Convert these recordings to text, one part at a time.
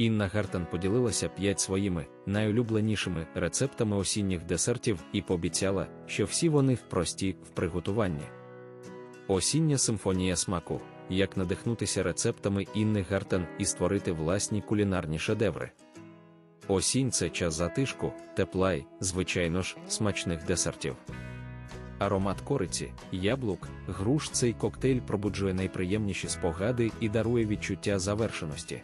Інна Гартен поділилася п'ять своїми найулюбленішими рецептами осінніх десертів і пообіцяла, що всі вони прості в приготуванні. Осіння симфонія смаку як надихнутися рецептами Інни Гартен і створити власні кулінарні шедеври. Осінь це час затишку, тепла й, звичайно ж, смачних десертів. Аромат кориці, яблук, груш цей коктейль пробуджує найприємніші спогади і дарує відчуття завершеності.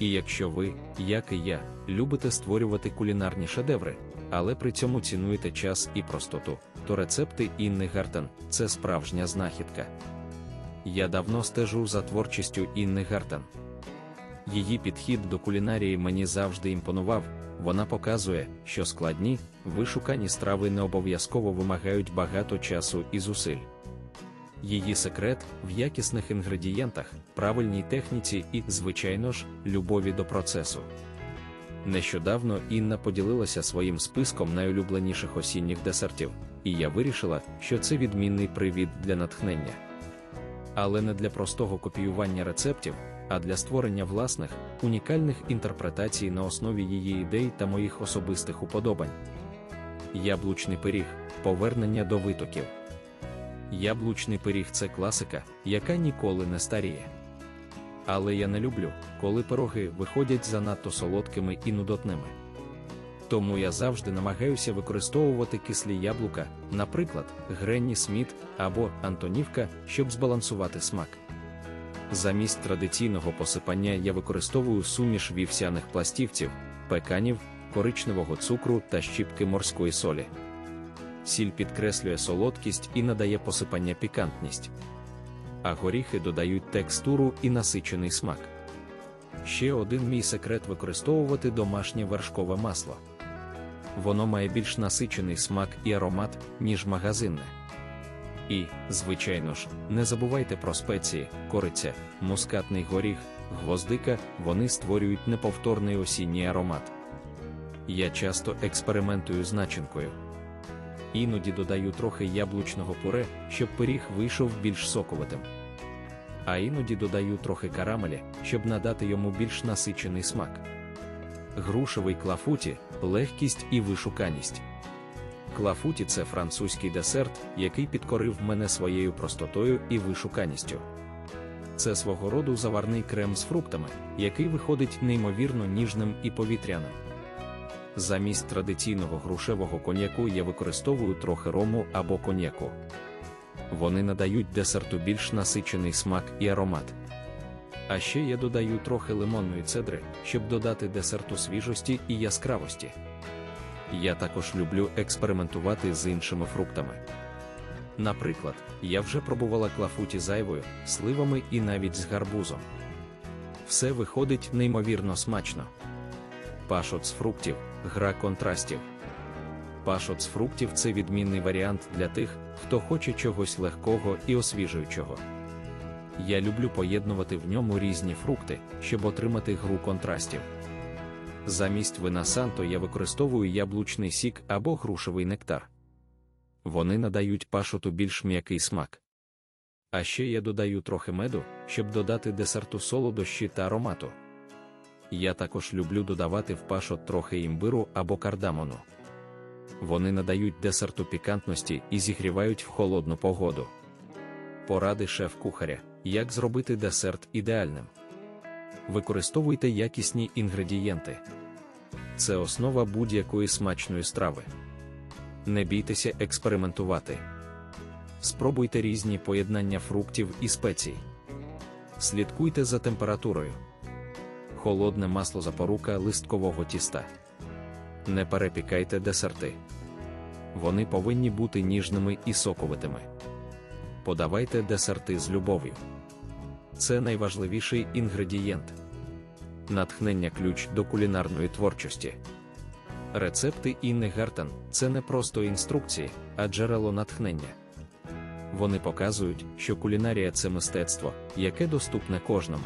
І якщо ви, як і я, любите створювати кулінарні шедеври, але при цьому цінуєте час і простоту, то рецепти Інни Гартен це справжня знахідка. Я давно стежу за творчістю Інни Гартен. Її підхід до кулінарії мені завжди імпонував, вона показує, що складні, вишукані страви не обов'язково вимагають багато часу і зусиль. Її секрет в якісних інгредієнтах, правильній техніці і, звичайно ж, любові до процесу. Нещодавно Інна поділилася своїм списком найулюбленіших осінніх десертів, і я вирішила, що це відмінний привід для натхнення. Але не для простого копіювання рецептів, а для створення власних, унікальних інтерпретацій на основі її ідей та моїх особистих уподобань. Яблучний пиріг повернення до витоків. Яблучний пиріг це класика, яка ніколи не старіє. Але я не люблю, коли пироги виходять занадто солодкими і нудотними. Тому я завжди намагаюся використовувати кислі яблука, наприклад, Гренні Сміт або Антонівка, щоб збалансувати смак. Замість традиційного посипання я використовую суміш вівсяних пластівців, пеканів, коричневого цукру та щіпки морської солі. Сіль підкреслює солодкість і надає посипання пікантність. А горіхи додають текстуру і насичений смак. Ще один мій секрет використовувати домашнє вершкове масло. Воно має більш насичений смак і аромат, ніж магазинне. І, звичайно ж, не забувайте про спеції, кориця, мускатний горіх, гвоздика, вони створюють неповторний осінній аромат. Я часто експериментую з начинкою. Іноді додаю трохи яблучного пуре, щоб пиріг вийшов більш соковитим. А іноді додаю трохи карамелі, щоб надати йому більш насичений смак. Грушевий клафуті, легкість і вишуканість. Клафуті це французький десерт, який підкорив мене своєю простотою і вишуканістю. Це свого роду заварний крем з фруктами, який виходить неймовірно ніжним і повітряним. Замість традиційного грушевого коньяку я використовую трохи рому або коньяку. Вони надають десерту більш насичений смак і аромат. А ще я додаю трохи лимонної цедри, щоб додати десерту свіжості і яскравості. Я також люблю експериментувати з іншими фруктами. Наприклад, я вже пробувала клафуті зайвою, сливами і навіть з гарбузом. Все виходить неймовірно смачно. Пашот з фруктів гра контрастів. Пашот з фруктів це відмінний варіант для тих, хто хоче чогось легкого і освіжуючого. Я люблю поєднувати в ньому різні фрукти, щоб отримати гру контрастів. Замість вина санто я використовую яблучний сік або грушевий нектар. Вони надають пашоту більш м'який смак. А ще я додаю трохи меду, щоб додати десерту солодощі та аромату. Я також люблю додавати в пашот трохи імбиру або кардамону. Вони надають десерту пікантності і зігрівають в холодну погоду. Поради шеф-кухаря, як зробити десерт ідеальним. Використовуйте якісні інгредієнти. Це основа будь-якої смачної страви. Не бійтеся експериментувати. Спробуйте різні поєднання фруктів і спецій. Слідкуйте за температурою. Холодне масло запорука листкового тіста. Не перепікайте десерти. Вони повинні бути ніжними і соковитими. Подавайте десерти з любов'ю. Це найважливіший інгредієнт. Натхнення ключ до кулінарної творчості. Рецепти Інни Гартен це не просто інструкції, а джерело натхнення. Вони показують, що кулінарія це мистецтво, яке доступне кожному.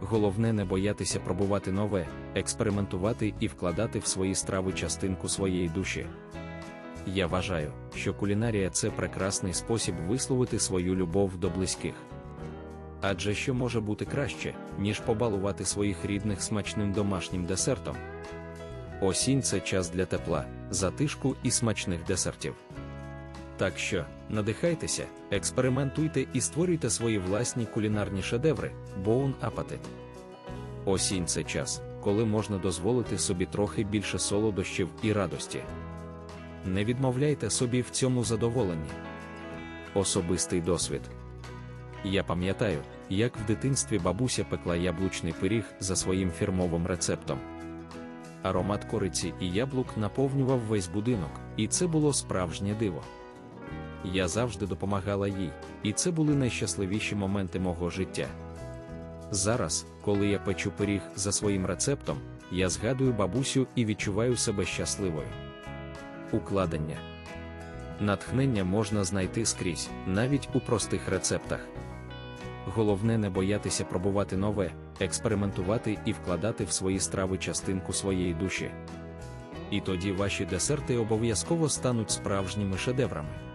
Головне не боятися пробувати нове, експериментувати і вкладати в свої страви частинку своєї душі. Я вважаю, що кулінарія це прекрасний спосіб висловити свою любов до близьких. Адже що може бути краще, ніж побалувати своїх рідних смачним домашнім десертом? Осінь це час для тепла, затишку і смачних десертів. Так що, надихайтеся, експериментуйте і створюйте свої власні кулінарні шедеври, боун апатит. Осінь це час, коли можна дозволити собі трохи більше солодощів і радості. Не відмовляйте собі в цьому задоволенні. Особистий досвід. Я пам'ятаю, як в дитинстві бабуся пекла яблучний пиріг за своїм фірмовим рецептом. Аромат кориці і яблук наповнював весь будинок, і це було справжнє диво. Я завжди допомагала їй, і це були найщасливіші моменти мого життя. Зараз, коли я печу пиріг за своїм рецептом, я згадую бабусю і відчуваю себе щасливою. Укладення натхнення можна знайти скрізь, навіть у простих рецептах. Головне не боятися пробувати нове, експериментувати і вкладати в свої страви частинку своєї душі. І тоді ваші десерти обов'язково стануть справжніми шедеврами.